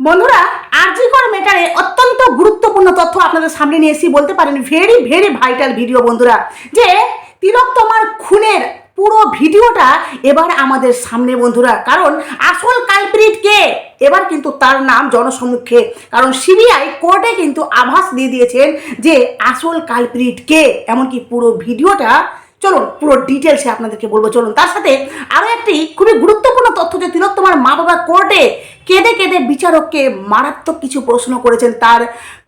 বন্ধুরা আরজিকর মেটারে অত্যন্ত গুরুত্বপূর্ণ তথ্য আপনাদের সামনে নিয়ে এসেছি। বলতে পারেন ভেরি ভেরি ভাইটাল ভিডিও বন্ধুরা, যে তিলক তোমার খুনের পুরো ভিডিওটা এবার আমাদের সামনে বন্ধুরা। কারণ আসল কালপ্রিট কে? এবার কিন্তু তার নাম জনসম্মুখে। কারণ সিবিআই কোর্টে কিন্তু আভাস দিয়ে দিয়েছেন যে আসল কালপ্রিট কে? এমনকি পুরো ভিডিওটা, চলুন, পুরো ডিটেলসে আপনাদেরকে বলব। চলুন, তার সাথে আরও একটি খুবই গুরুত্বপূর্ণ তথ্য যে তিলক তোমার মা বাবা কোর্টে কেঁদে কেঁদে বিচারককে মারাত্মক কিছু প্রশ্ন করেছেন, তার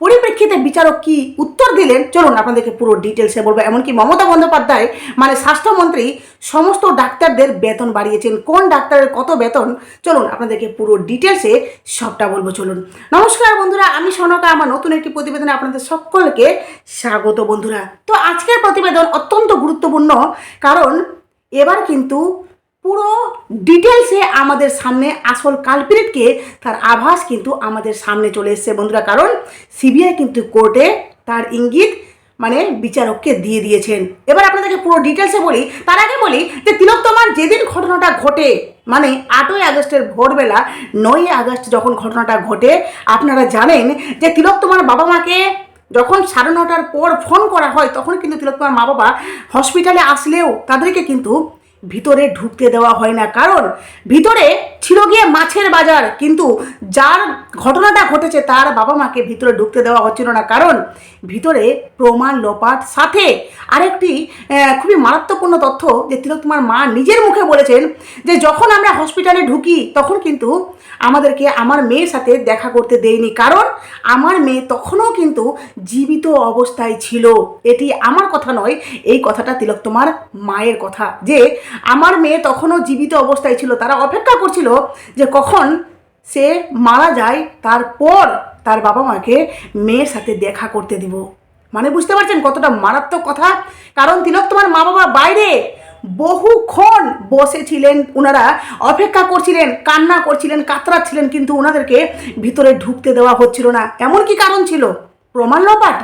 পরিপ্রেক্ষিতে বিচারক কি উত্তর দিলেন? চলুন আপনাদেরকে পুরো ডিটেলসে বলব। এমনকি মমতা বন্দ্যোপাধ্যায় মানে স্বাস্থ্যমন্ত্রী, সমস্ত ডাক্তারদের বেতন বাড়িয়েছেন। কোন ডাক্তারের কত বেতন? চলুন আপনাদেরকে পুরো ডিটেলসে সবটা বলব, চলুন। নমস্কার বন্ধুরা, আমি সনকা, আমার নতুন একটি প্রতিবেদনে আপনাদের সকলকে স্বাগত বন্ধুরা। তো আজকের প্রতিবেদন অত্যন্ত গুরুত্বপূর্ণ, কারণ এবার কিন্তু পুরো ডিটেলসে আমাদের সামনে আসল কালপিরিটকে তার আভাস কিন্তু আমাদের সামনে চলে এসেছে বন্ধুরা। কারণ সিবিআই কিন্তু কোর্টে তার ইঙ্গিত মানে বিচারককে দিয়ে দিয়েছেন। এবার আপনাদেরকে পুরো ডিটেলসে বলি। তার আগে বলি যে তিলোত্তমার যেদিন ঘটনাটা ঘটে মানে আটই আগস্টের ভোরবেলা, নয়ই আগস্ট যখন ঘটনাটা ঘটে, আপনারা জানেন যে তিলোত্তমার বাবা মাকে যখন সাড়ে নটার পর ফোন করা হয়, তখন কিন্তু তিলোত্তমার মা বাবা হসপিটালে আসলেও তাদেরকে কিন্তু ভিতরে ঢুকতে দেওয়া হয় না। কারণ ভিতরে ছিল গিয়ে মাছের বাজার, কিন্তু যার ঘটনাটা ঘটেছে তার বাবা মাকে ভিতরে ঢুকতে দেওয়া হচ্ছিল না। কারণ ভিতরে প্রমাণ লোপাট সাথে আরেকটি খুবই মারাত্মকপূর্ণ তথ্য যে তিলক তোমার মা নিজের মুখে বলেছেন যে যখন আমরা হসপিটালে ঢুকি, তখন কিন্তু আমাদেরকে আমার মেয়ের সাথে দেখা করতে দেয়নি। কারণ আমার মেয়ে তখনও কিন্তু জীবিত অবস্থায় ছিল। এটি আমার কথা নয়, এই কথাটা তিলক তোমার মায়ের কথা যে আমার মেয়ে তখনও জীবিত অবস্থায় ছিল। তারা অপেক্ষা করছিল যে কখন সে মারা যায়, তারপর তার বাবা মাকে মেয়ের সাথে দেখা করতে দিব। মানে বুঝতে পারছেন কতটা মারাত্মক কথা? কারণ তিলক তোমার মা বাবা বাইরে। বহুক্ষণ বসেছিলেন ওনারা অপেক্ষা করছিলেন, কান্না করছিলেন, কাতরাচ্ছিলেন, কিন্তু ওনাদেরকে ভিতরে ঢুকতে দেওয়া হচ্ছিল না। এমন কি কারণ ছিল? প্রমাণ লোপাট?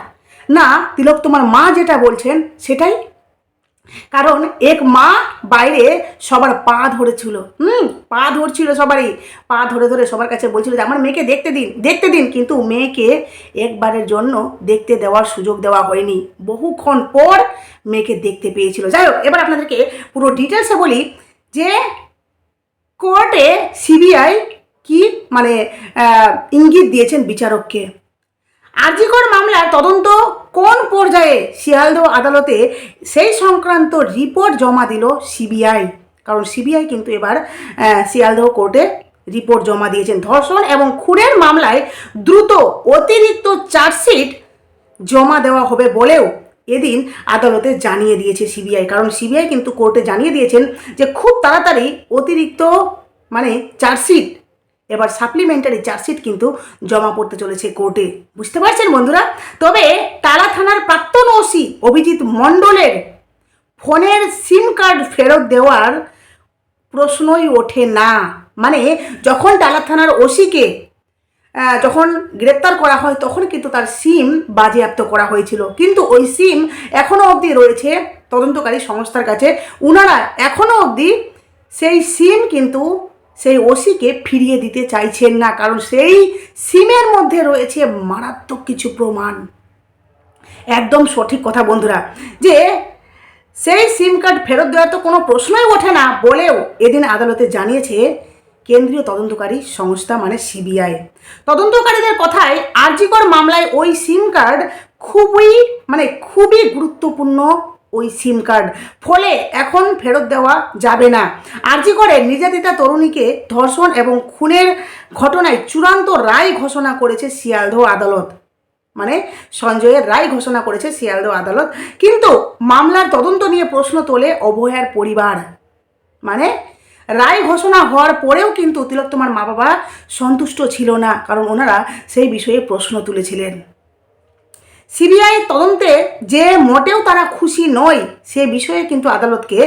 না, তিলক তোমার মা যেটা বলছেন, সেটাই কারণ এক মা বাইরে সবার পা ধরেছিল। হুম, পা ধরছিল সবারই। পা ধরে ধরে সবার কাছে বলছিল যে, আমার মেয়েকে দেখতে দিন দেখতে দিন। কিন্তু মেয়েকে একবারের জন্য দেখতে দেওয়ার সুযোগ দেওয়া হয়নি। বহুক্ষণ পর মেয়েকে দেখতে পেয়েছিল। যাই হোক, এবার আপনাদেরকে পুরো ডিটেলসে বলি যে, কোর্টে সিবিআই কি মানে ইঙ্গিত দিয়েছেন বিচারককে। আরজিকর মামলার তদন্ত কোন পর্যায়ে শিয়ালদহ আদালতে সেই সংক্রান্ত রিপোর্ট জমা দিল সিবিআই? কারণ সিবিআই কিন্তু এবার শিয়ালদহ কোর্টে রিপোর্ট জমা দিয়েছেন। ধর্ষণ এবং খুনের মামলায় দ্রুত অতিরিক্ত চার্জশিট জমা দেওয়া হবে বলেও এদিন আদালতে জানিয়ে দিয়েছে সিবিআই। কারণ সিবিআই কিন্তু কোর্টে জানিয়ে দিয়েছেন যে খুব তাড়াতাড়ি অতিরিক্ত মানে চার্জশিট এবার সাপ্লিমেন্টারি চার্জশিট কিন্তু জমা পড়তে চলেছে কোর্টে বুঝতে পারছেন বন্ধুরা? তবে তালা থানার প্রাক্তন ওসি অভিজিৎ মণ্ডলের ফোনের সিম কার্ড ফেরত দেওয়ার প্রশ্নই ওঠে না। মানে যখন টালা থানার ওসিকে যখন গ্রেপ্তার করা হয়, তখন কিন্তু তার সিম বাজেয়াপ্ত করা হয়েছিল। কিন্তু ওই সিম এখনও অবধি রয়েছে তদন্তকারী সংস্থার কাছে। উনারা এখনও অবধি সেই সিম কিন্তু সেই ওসিকে ফিরিয়ে দিতে চাইছেন না, কারণ সেই সিমের মধ্যে রয়েছে মারাত্মক কিছু প্রমাণ। একদম সঠিক কথা বন্ধুরা, যে সেই সিম কার্ড ফেরত দেওয়ার তো কোনো প্রশ্নই ওঠে না বলেও এদিন আদালতে জানিয়েছে কেন্দ্রীয় তদন্তকারী সংস্থা মানে সিবিআই। তদন্তকারীদের কথায় আরজিকর মামলায় ওই সিম কার্ড খুবই মানে খুবই গুরুত্বপূর্ণ ওই সিম কার্ড। ফলে এখন ফেরত দেওয়া যাবে না। আরজি করে নির্যাতিতা তরুণীকে ধর্ষণ এবং খুনের ঘটনায় চূড়ান্ত রায় ঘোষণা করেছে শিয়ালদহ আদালত। মানে সঞ্জয়ের রায় ঘোষণা করেছে শিয়ালদহ আদালত। কিন্তু মামলার তদন্ত নিয়ে প্রশ্ন তোলে অভয়ার পরিবার। মানে রায় ঘোষণা হওয়ার পরেও কিন্তু তিলক তোমার মা বাবা সন্তুষ্ট ছিল না। কারণ ওনারা সেই বিষয়ে প্রশ্ন তুলেছিলেন। সিবিআই তদন্তে যে মোটেও তারা খুশি নয়, সে বিষয়ে কিন্তু আদালতকে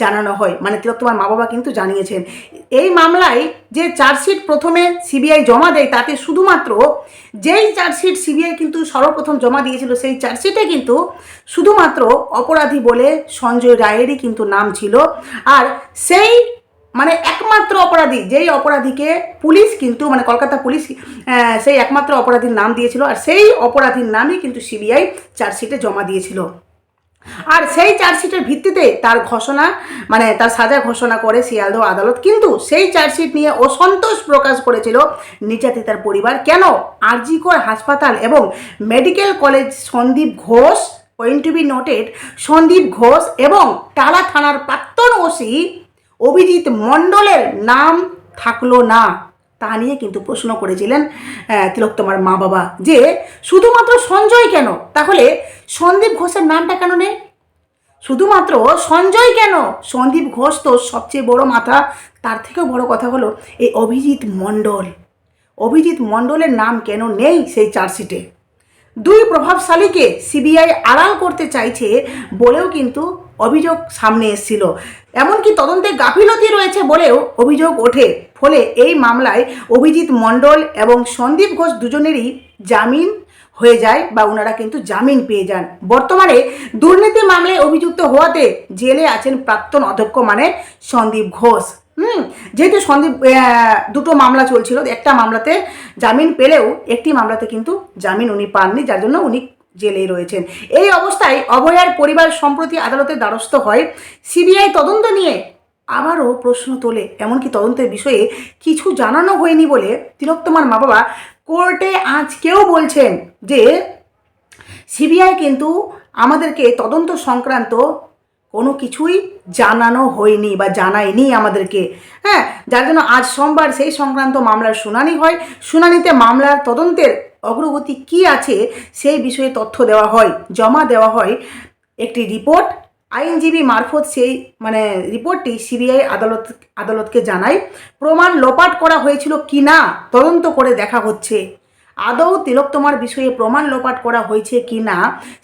জানানো হয়। মানে তোমার মা বাবা কিন্তু জানিয়েছেন। এই মামলায় যে চার্জশিট প্রথমে সিবিআই জমা দেয়, তাতে শুধুমাত্র যেই চার্জশিট সিবিআই কিন্তু সর্বপ্রথম জমা দিয়েছিল, সেই চার্জশিটে কিন্তু শুধুমাত্র অপরাধী বলে সঞ্জয় রায়েরই কিন্তু নাম ছিল। আর সেই মানে একমাত্র অপরাধী, যেই অপরাধীকে পুলিশ কিন্তু মানে কলকাতা পুলিশ সেই একমাত্র অপরাধীর নাম দিয়েছিল আর সেই অপরাধীর নামই কিন্তু সিবিআই চার্জশিটে জমা দিয়েছিল। আর সেই চার্জশিটের ভিত্তিতে তার ঘোষণা মানে তার সাজা ঘোষণা করে শিয়ালদহ আদালত, কিন্তু সেই চার্জশিট নিয়ে অসন্তোষ প্রকাশ করেছিল নির্যাতিতার পরিবার। কেন? আরজিকর হাসপাতাল এবং medical college Sandip Ghosh point to be noted Sandip Ghosh এবং টালা থানার প্রাক্তন ওসি অভিজিৎ মণ্ডলের নাম থাকল না। তা নিয়ে কিন্তু প্রশ্ন করেছিলেন তিলোত্তমার মা বাবা যে, শুধুমাত্র সঞ্জয় কেন? তাহলে সন্দীপ ঘোষের নামটা কেন নেই? শুধুমাত্র সঞ্জয় কেন? সন্দীপ ঘোষ তো সবচেয়ে বড় মাথা। তার থেকেও বড় কথা হলো এই অভিজিৎ মণ্ডল। অভিজিৎ মণ্ডলের নাম কেন নেই সেই চার্জশিটে? দুই প্রভাবশালীকে সিবিআই আড়াল করতে চাইছে বলেও কিন্তু অভিযোগ সামনে এসেছিল। এমনকি তদন্তে গাফিলতি রয়েছে বলেও অভিযোগ ওঠে। ফলে এই মামলায় অভিজিৎ মণ্ডল এবং সন্দীপ ঘোষ দুজনেরই জামিন হয়ে যায় বা ওনারা কিন্তু জামিন পেয়ে যান। বর্তমানে দুর্নীতি মামলায় অভিযুক্ত হওয়াতে জেলে আছেন প্রাক্তন অধ্যক্ষ মানে সন্দীপ ঘোষ। হুম, যেহেতু সন্দীপ দুটো মামলা চলছিল, একটা মামলাতে জামিন পেলেও একটি মামলাতে কিন্তু জামিন উনি পাননি, যার জন্য উনি জেলেই রয়েছেন। এই অবস্থায় অভয়ার পরিবার সম্প্রতি আদালতের দ্বারস্থ হয়। সিবিআই তদন্ত নিয়ে আবারও প্রশ্ন তোলে। এমনকি তদন্তের বিষয়ে কিছু জানানো হয়নি বলে তিলোত্তমার মা বাবা কোর্টে আজকেও বলছেন যে, সিবিআই কিন্তু আমাদেরকে তদন্ত সংক্রান্ত কোনো কিছুই জানানো হয়নি বা জানায়নি আমাদেরকে। হ্যাঁ যার জন্য আজ সোমবার সেই সংক্রান্ত মামলার শুনানি হয়। শুনানিতে মামলার তদন্তের অগ্রগতি কি আছে সেই বিষয়ে তথ্য দেওয়া হয়, জমা দেওয়া হয়। একটি রিপোর্ট, আইনজীবী মারফত সেই মানে রিপোর্টটি সিবিআই আদালত, আদালতকে জানায়। প্রমাণ লোপাট করা হয়েছিল কি না, তদন্ত করে দেখা হচ্ছে। আদৌ তিলোত্তমার বিষয়ে প্রমাণ লোপাট করা হয়েছে কি না,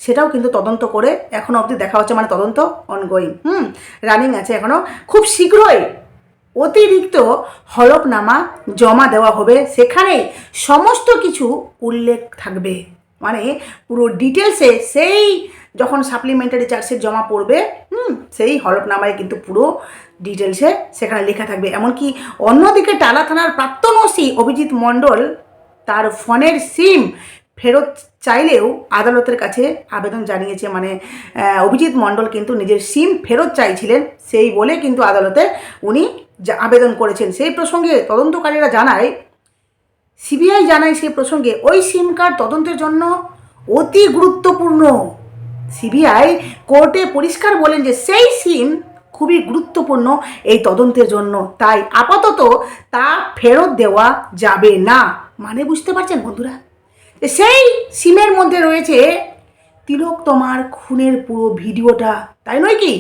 সেটাও কিন্তু তদন্ত করে এখনও অবধি দেখা হচ্ছে মানে তদন্ত অনগোয়িং হুম রানিং আছে এখনও খুব শীঘ্রই অতিরিক্ত হলফনামা জমা দেওয়া হবে। সেখানে সমস্ত কিছু উল্লেখ থাকবে। মানে পুরো ডিটেলসে সেই যখন সাপ্লিমেন্টারি চার্জশিট জমা পড়বে, হুম, সেই হলফনামায় কিন্তু পুরো ডিটেলসে সেখানে লেখা থাকবে। এমনকি অন্যদিকে টালা থানার প্রাক্তন ওসি অভিজিৎ মণ্ডল তার ফোনের সিম ফেরত চাইলেও আদালতের কাছে আবেদন জানিয়েছে। মানে অভিজিৎ মণ্ডল কিন্তু নিজের সিম ফেরত চাইছিলেন, সেই বলে কিন্তু আদালতে উনি যা- আবেদন করেছেন, সেই প্রসঙ্গে তদন্তকারীরা জানায়, সিবিআই জানায় সেই প্রসঙ্গে, ওই সিম কার্ড তদন্তের জন্য অতি গুরুত্বপূর্ণ। সিবিআই কোর্টে পরিষ্কার বলেন যে, সেই সিম খুবই গুরুত্বপূর্ণ এই তদন্তের জন্য। তাই আপাতত তা ফেরত দেওয়া যাবে না। মানে বুঝতে পারছেন বন্ধুরা? সেই সিমের মধ্যে রয়েছে তিলক তোমার খুনের পুরো ভিডিওটা। তাই নয় কি?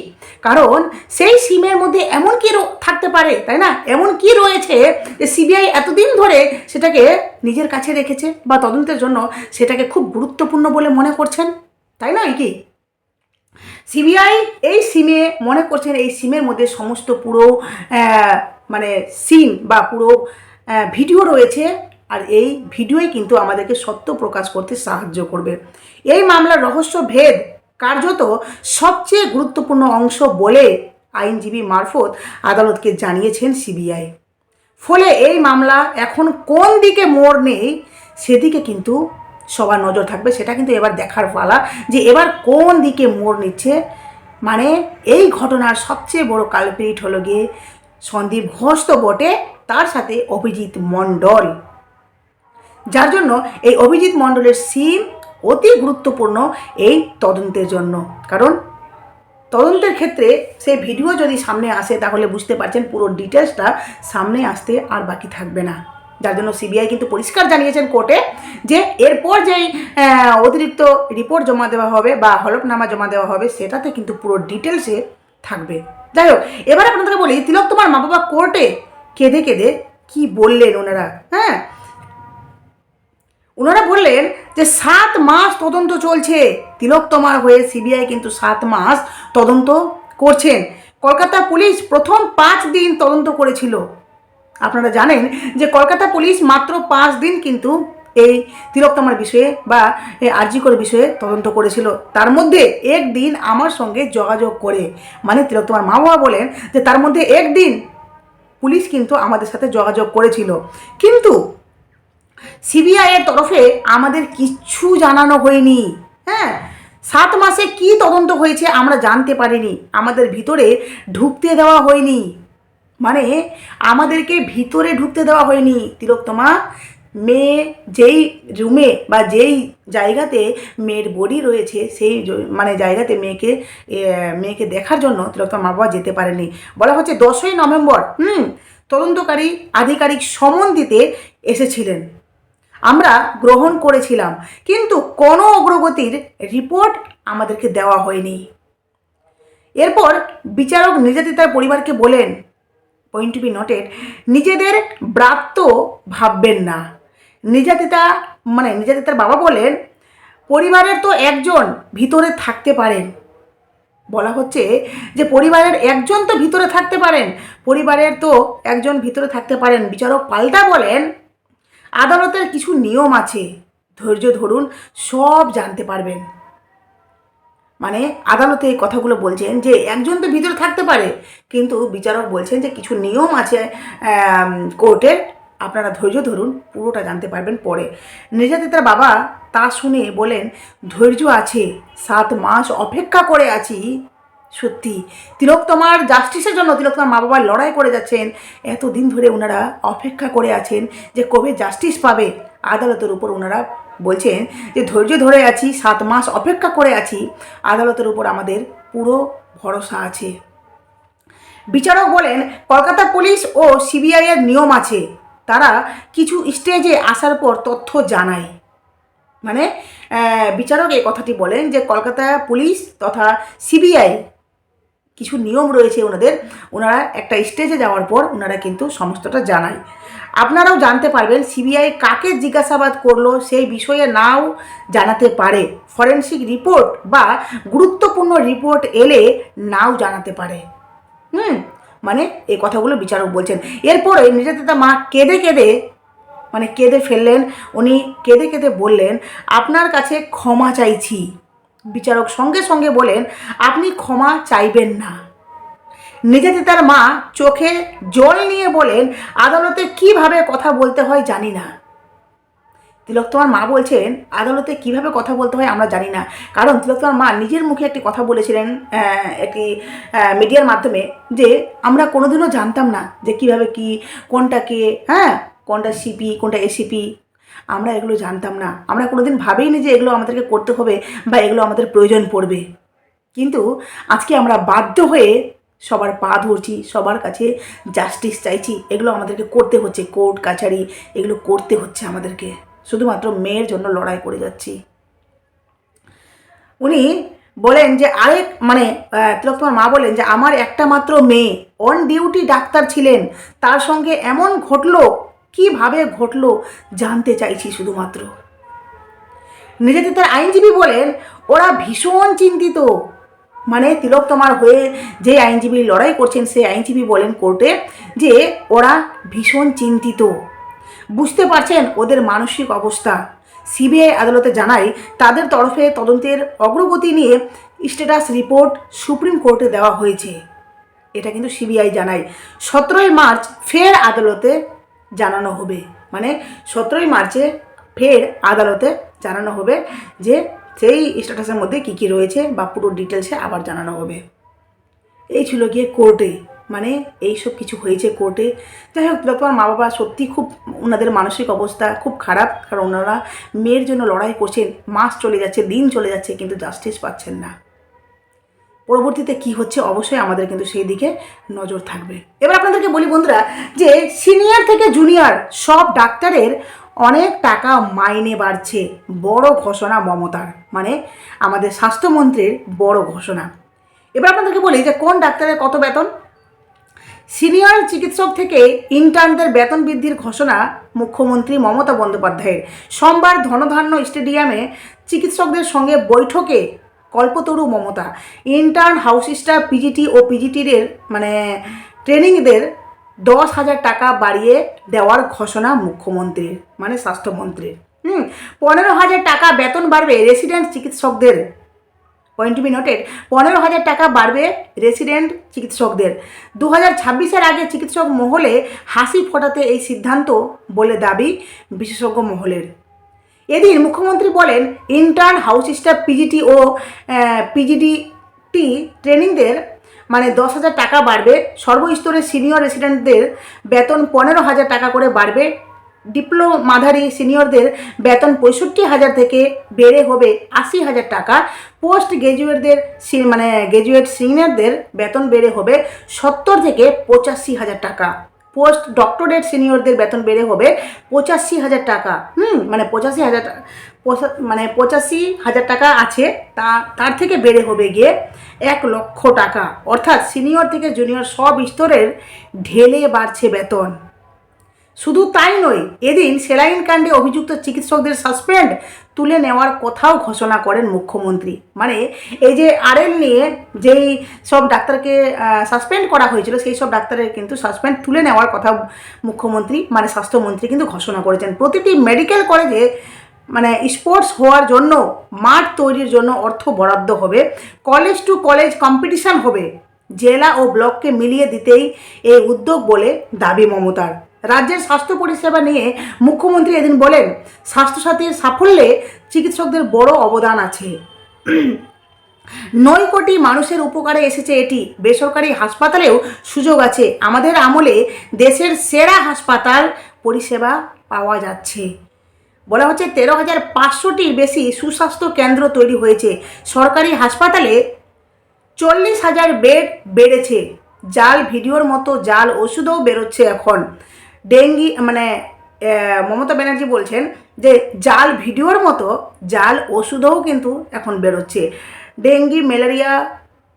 কারণ সেই সিমের মধ্যে এমন কি থাকতে পারে, তাই না? এমন কি রয়েছে যে সিবিআই এতদিন ধরে সেটাকে নিজের কাছে রেখেছে বা তদন্তের জন্য সেটাকে খুব গুরুত্বপূর্ণ বলে মনে করছেন? তাই নয় কি? সিবিআই এই সিমে মনে করছেন এই সিমের মধ্যে সমস্ত পুরো মানে সিম বা পুরো ভিডিও রয়েছে আর এই ভিডিওই কিন্তু আমাদেরকে সত্য প্রকাশ করতে সাহায্য করবে। এই মামলার রহস্য ভেদ কার্যত সবচেয়ে গুরুত্বপূর্ণ অংশ বলে আইনজীবী মারফত আদালতকে জানিয়েছেন সিবিআই। ফলে এই মামলা এখন কোন দিকে মোড় নেই, সেদিকে কিন্তু সবার নজর থাকবে, সেটা কিন্তু এবার দেখার পালা যে এবার কোন দিকে মোড় নিচ্ছে। মানে এই ঘটনার সবচেয়ে বড় কালপিরিট হলো গিয়ে সন্দীপ ঘোষ তো বটে, তার সাথে অভিজিৎ মণ্ডল। যার জন্য এই অভিজিৎ মণ্ডলের সিম অতি গুরুত্বপূর্ণ এই তদন্তের জন্য। কারণ তদন্তের ক্ষেত্রে সেই ভিডিও যদি সামনে আসে, তাহলে বুঝতে পারছেন পুরো ডিটেলসটা সামনে আসতে আর বাকি থাকবে না। যার জন্য সিবিআই কিন্তু পরিষ্কার জানিয়েছেন কোর্টে যে এরপর যেই অতিরিক্ত রিপোর্ট জমা দেওয়া হবে বা হলফনামা জমা দেওয়া হবে, সেটাতে কিন্তু পুরো ডিটেলসে থাকবে। যাই হোক, এবার আপনাদেরকে বলি, তিলক তোমার মা বাবা কোর্টে কেঁদে কেঁদে কি বললেন ওনারা? হ্যাঁ ওনারা বললেন যে সাত মাস তদন্ত চলছে। তিলোত্তমার হয়ে সিবিআই কিন্তু সাত মাস তদন্ত করছেন। কলকাতা পুলিশ প্রথম পাঁচ দিন তদন্ত করেছিল। আপনারা জানেন যে কলকাতা পুলিশ মাত্র পাঁচ দিন কিন্তু এই তিলোত্তমার বিষয়ে বা এই আর্জিকর বিষয়ে তদন্ত করেছিল। তার মধ্যে একদিন আমার সঙ্গে যোগাযোগ করে। মানে তিলোত্তমার মা বাবা বলেন যে তার মধ্যে একদিন পুলিশ কিন্তু আমাদের সাথে যোগাযোগ করেছিল। কিন্তু সিবিআইয়ের তরফে আমাদের কিচ্ছু জানানো হয়নি। হ্যাঁ সাত মাসে কি তদন্ত হয়েছে আমরা জানতে পারিনি। আমাদের ভিতরে ঢুকতে দেওয়া হয়নি। মানে আমাদেরকে ভিতরে ঢুকতে দেওয়া হয়নি। তিলোত্তমা, মেয়ে যেই রুমে বা যেই জায়গাতে মেয়ের বডি রয়েছে, সেই মানে জায়গাতে মেয়েকে মেয়েকে দেখার জন্য তিলোত্তমা মা বাবা যেতে পারেনি বলা হচ্ছে দশই নভেম্বর, হুম, তদন্তকারী আধিকারিক সমন দিতে এসেছিলেন। আমরা গ্রহণ করেছিলাম, কিন্তু কোনো অগ্রগতির রিপোর্ট আমাদেরকে দেওয়া হয়নি। এরপর বিচারক নির্যাতিতার পরিবারকে বলেন পয়েন্ট টু বি নটেড নিজেদের ব্রাত্য ভাববেন না। নির্যাতিতা মানে নির্যাতিতার বাবা বলেন, পরিবারের তো একজন ভিতরে থাকতে পারেন। বলা হচ্ছে যে পরিবারের একজন তো ভিতরে থাকতে পারেন, পরিবারের তো একজন ভিতরে থাকতে পারেন। বিচারক পাল্টা বলেন আদালতের কিছু নিয়ম আছে। ধৈর্য ধরুন, সব জানতে পারবেন। মানে আদালতে এই কথাগুলো বলছেন যে, একজন তো ভিতরে থাকতে পারে, কিন্তু বিচারক বলছেন যে, কিছু নিয়ম আছে কোর্টের, আপনারা ধৈর্য ধরুন, পুরোটা জানতে পারবেন পরে। নির্যাতিতার বাবা তা শুনে বলেন, ধৈর্য আছে, সাত মাস অপেক্ষা করে আছি সত্যি। তিলোত্তমার জাস্টিসের জন্য তিলোত্তমার মা বাবার লড়াই করে যাচ্ছেন। এতদিন ধরে ওনারা অপেক্ষা করে আছেন যে কবে জাস্টিস পাবে। আদালতের উপর ওনারা বলছেন যে, ধৈর্য ধরে আছি, সাত মাস অপেক্ষা করে আছি। আদালতের উপর আমাদের পুরো ভরসা আছে। বিচারক বলেন, কলকাতা পুলিশ ও সিবিআই এর নিয়ম আছে। তারা কিছু স্টেজে আসার পর তথ্য জানায়। মানে বিচারক এই কথাটি বলেন যে, কলকাতা পুলিশ তথা সিবিআই কিছু নিয়ম রয়েছে ওনাদের। ওনারা একটা স্টেজে যাওয়ার পর ওনারা কিন্তু সমস্তটা জানায়। আপনারাও জানতে পারবেন সিবিআই কাকে জিজ্ঞাসাবাদ করল, সেই বিষয়ে নাও জানাতে পারে। ফরেন্সিক রিপোর্ট বা গুরুত্বপূর্ণ রিপোর্ট এলে নাও জানাতে পারে। হুম মানে এই কথাগুলো বিচারক বলছেন। এরপরে নির্যাতিতা মা কেঁদে কেঁদে মানে কেঁদে ফেললেন, উনি কেঁদে কেঁদে বললেন, আপনার কাছে ক্ষমা চাইছি। বিচারক সঙ্গে সঙ্গে বলেন, আপনি ক্ষমা চাইবেন না। নিজেতে তার মা চোখে জল নিয়ে বলেন, আদালতে কীভাবে কথা বলতে হয় জানি না। তিলক তোমার মা বলছেন, আদালতে কীভাবে কথা বলতে হয় আমরা জানি না। কারণ তিলক তোমার মা নিজের মুখে একটি কথা বলেছিলেন একটি মিডিয়ার মাধ্যমে যে আমরা কোনোদিনও জানতাম না যে কীভাবে কি, কোনটা কে হ্যাঁ? কোনটা সিপি, কোনটা এসিপি আমরা এগুলো জানতাম না। আমরা কোনোদিন ভাবেইনি যে এগুলো আমাদেরকে করতে হবে বা এগুলো আমাদের প্রয়োজন পড়বে। কিন্তু আজকে আমরা বাধ্য হয়ে সবার পা ধরছি, সবার কাছে জাস্টিস চাইছি, এগুলো আমাদেরকে করতে হচ্ছে কোর্ট কাছারি, এগুলো করতে হচ্ছে আমাদেরকে। শুধুমাত্র মেয়ের জন্য লড়াই করে যাচ্ছি। উনি বলেন যে আরেক মানে তিলক তোমার মা বলেন যে, আমার একটা মাত্র মেয়ে অন ডিউটি ডাক্তার ছিলেন। তার সঙ্গে এমন ঘটলো কীভাবে ঘটলো জানতে চাইছি শুধুমাত্র। নির্যাতিতার আইনজীবী বলেন ওরা ভীষণ চিন্তিত। মানে তিলক তোমার হয়ে যে আইনজীবী লড়াই করছেন, সেই আইনজীবী বলেন কোর্টে যে ওরা ভীষণ চিন্তিত। বুঝতে পারছেন ওদের মানসিক অবস্থা। সিবিআই আদালতে জানায়, তাদের তরফে তদন্তের অগ্রগতি নিয়ে স্ট্যাটাস রিপোর্ট সুপ্রিম কোর্টে দেওয়া হয়েছে। এটা কিন্তু সিবিআই জানায়। সতেরোই মার্চ ফের আদালতে জানানো হবে। মানে সতেরোই মার্চে ফের আদালতে জানানো হবে যে সেই স্ট্যাটাসের মধ্যে কী কী রয়েছে বা পুরো ডিটেলসে আবার জানানো হবে। এই ছিল গিয়ে কোর্টে। মানে এই সব কিছু হয়েছে কোর্টে। যাই হোক, তোমার মা বাবা সত্যি খুব ওনাদের মানসিক অবস্থা খুব খারাপ। কারণ ওনারা মেয়ের জন্য লড়াই করছেন, মাস চলে যাচ্ছে, দিন চলে যাচ্ছে, কিন্তু জাস্টিস পাচ্ছেন না। পরবর্তীতে কি হচ্ছে অবশ্যই আমাদের কিন্তু সেই দিকে নজর থাকবে। এবার আপনাদেরকে বলি বন্ধুরা যে সিনিয়র থেকে জুনিয়র সব ডাক্তারের অনেক টাকা মাইনে বাড়ছে, বড় ঘোষণা মমতার মানে আমাদের স্বাস্থ্যমন্ত্রীর বড় ঘোষণা। এবার আপনাদেরকে বলি যে কোন ডাক্তারের কত বেতন? সিনিয়র চিকিৎসক থেকে ইন্টার্নদের বেতন বৃদ্ধির ঘোষণা মুখ্যমন্ত্রী মমতা বন্দ্যোপাধ্যায়ের। সোমবার ধনধান্য স্টেডিয়ামে চিকিৎসকদের সঙ্গে বৈঠকে কল্পতরু Mamata. Intern house staff PGT ও পিজিটির মানে ট্রেনিংদের দশ হাজার টাকা বাড়িয়ে দেওয়ার ঘোষণা মুখ্যমন্ত্রীর মানে স্বাস্থ্যমন্ত্রীর। হুম, পনেরো হাজার টাকা বেতন বাড়বে রেসিডেন্ট চিকিৎসকদের। পয়েন্ট বি নোটেড পনেরো হাজার টাকা বাড়বে রেসিডেন্ট চিকিৎসকদের। দু হাজার ছাব্বিশের আগে চিকিৎসক মহলে হাসি ফোটাতে এই সিদ্ধান্ত বলে দাবি বিশেষজ্ঞ মহলের। এদিন মুখ্যমন্ত্রী বলেন ইন্টার্ন হাউস স্টাফ পিজিটি ও পিজিডিটি ট্রেনিংদের মানে দশ হাজার টাকা বাড়বে। সর্বস্তরের সিনিয়র রেসিডেন্টদের বেতন পনেরো হাজার টাকা করে বাড়বে। ডিপ্লোমাধারী সিনিয়রদের বেতন পঁয়ষট্টি হাজার থেকে বেড়ে হবে আশি হাজার টাকা। পোস্ট গ্র্যাজুয়েটদের মানে গ্র্যাজুয়েট সিনিয়রদের বেতন বেড়ে হবে সত্তর থেকে পঁচাশি হাজার টাকা। পোস্ট ডক্টরেট সিনিয়রদের বেতন বেড়ে হবে পঁচাশি হাজার টাকা। হুম মানে পঁচাশি হাজার মানে পঁচাশি হাজার টাকা আছে, তা তার থেকে বেড়ে হবে গিয়ে এক লক্ষ টাকা। অর্থাৎ সিনিয়র থেকে জুনিয়র সব স্তরের ঢেলে বাড়ছে বেতন। শুধু তাই নয়, এদিন সেলাইন কাণ্ডে অভিযুক্ত চিকিৎসকদের সাসপেন্ড তুলে নেওয়ার কথাও ঘোষণা করেন মুখ্যমন্ত্রী। মানে এই যে আরএল নিয়ে যেই সব ডাক্তারকে সাসপেন্ড করা হয়েছিল, সেই সব ডাক্তারের কিন্তু সাসপেন্ড তুলে নেওয়ার কথা মুখ্যমন্ত্রী মানে স্বাস্থ্যমন্ত্রী কিন্তু ঘোষণা করেছেন। প্রতিটি মেডিকেল কলেজে মানে স্পোর্টস হওয়ার জন্য, মাঠ তৈরির জন্য অর্থ বরাদ্দ হবে। কলেজ টু কলেজ কম্পিটিশন হবে। জেলা ও ব্লককে মিলিয়ে দিতেই এই উদ্যোগ বলে দাবি মমতার। রাজ্যের স্বাস্থ্য পরিষেবা নিয়ে মুখ্যমন্ত্রী এদিন বলেন, স্বাস্থ্যসাথীর সাফল্যে চিকিৎসকদের বড় অবদান আছে। নয় কোটি মানুষের উপকারে এসেছে এটি। বেসরকারি হাসপাতালেও সুযোগ আছে। আমাদের আমলে দেশের সেরা হাসপাতাল পরিষেবা পাওয়া যাচ্ছে। বলা হচ্ছে তেরো হাজার পাঁচশোটির বেশি সুস্বাস্থ্য কেন্দ্র তৈরি হয়েছে। সরকারি হাসপাতালে চল্লিশ হাজার বেড বেড়েছে। জাল, ভিডিওর মতো জাল, ওষুধও বেরোচ্ছে এখন। ডেঙ্গি মানে মমতা ব্যানার্জি বলছেন যে জাল ভিডিওর মতো, জাল ওষুধও কিন্তু এখন বেরোচ্ছে। ডেঙ্গি, ম্যালেরিয়া,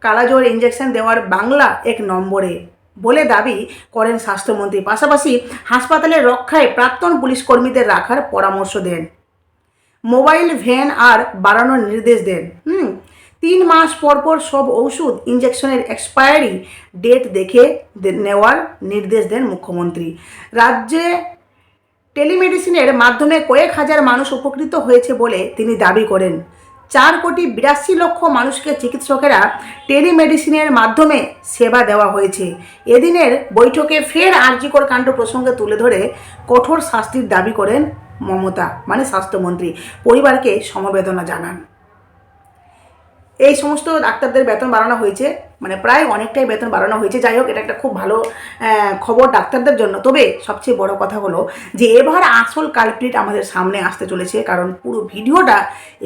কালাজ্বর ইঞ্জেকশন দেওয়ার বাংলা এক নম্বরে বলে দাবি করেন স্বাস্থ্যমন্ত্রী। পাশাপাশি হাসপাতালের রক্ষায় প্রাক্তন পুলিশ কর্মীদের রাখার পরামর্শ দেন। মোবাইল ভ্যান আর বাড়ানোর নির্দেশ দেন। হুম তিন মাস পর পর সব ওষুধ ইঞ্জেকশনের এক্সপায়ারি ডেট দেখে নেওয়ার নির্দেশ দেন মুখ্যমন্ত্রী। রাজ্যে টেলিমেডিসিনের মাধ্যমে কয়েক হাজার মানুষ উপকৃত হয়েছে বলে তিনি দাবি করেন। চার কোটি বিরাশি লক্ষ মানুষকে চিকিৎসকেরা টেলিমেডিসিনের মাধ্যমে সেবা দেওয়া হয়েছে। এদিনের বৈঠকে ফের আর্যিকর কাণ্ড প্রসঙ্গে তুলে ধরে কঠোর শাস্তির দাবি করেন মমতা মানে স্বাস্থ্যমন্ত্রী। পরিবারকে সমবেদনা জানান। এই সমস্ত ডাক্তারদের বেতন বাড়ানো হয়েছে মানে প্রায় অনেকটাই বেতন বাড়ানো হয়েছে। যাই হোক, এটা একটা খুব ভালো খবর ডাক্তারদের জন্য। তবে সবচেয়ে বড় কথা হলো যে, এবার আসল কালপ্রিট আমাদের সামনে আসতে চলেছে, কারণ পুরো ভিডিওটা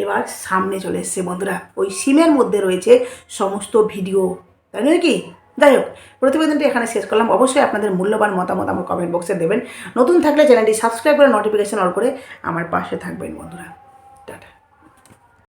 এবার সামনে চলে এসছে, বন্ধুরা। ওই সিমের মধ্যে রয়েছে সমস্ত ভিডিও। তাই নয় কি? যাই হোক, প্রতিবেদনটি এখানে শেষ করলাম। অবশ্যই আপনাদের মূল্যবান মতামত আমার কমেন্ট বক্সে দেবেন। নতুন থাকলে চ্যানেলটি সাবস্ক্রাইব করে নোটিফিকেশন অন করে আমার পাশে থাকবেন, বন্ধুরা।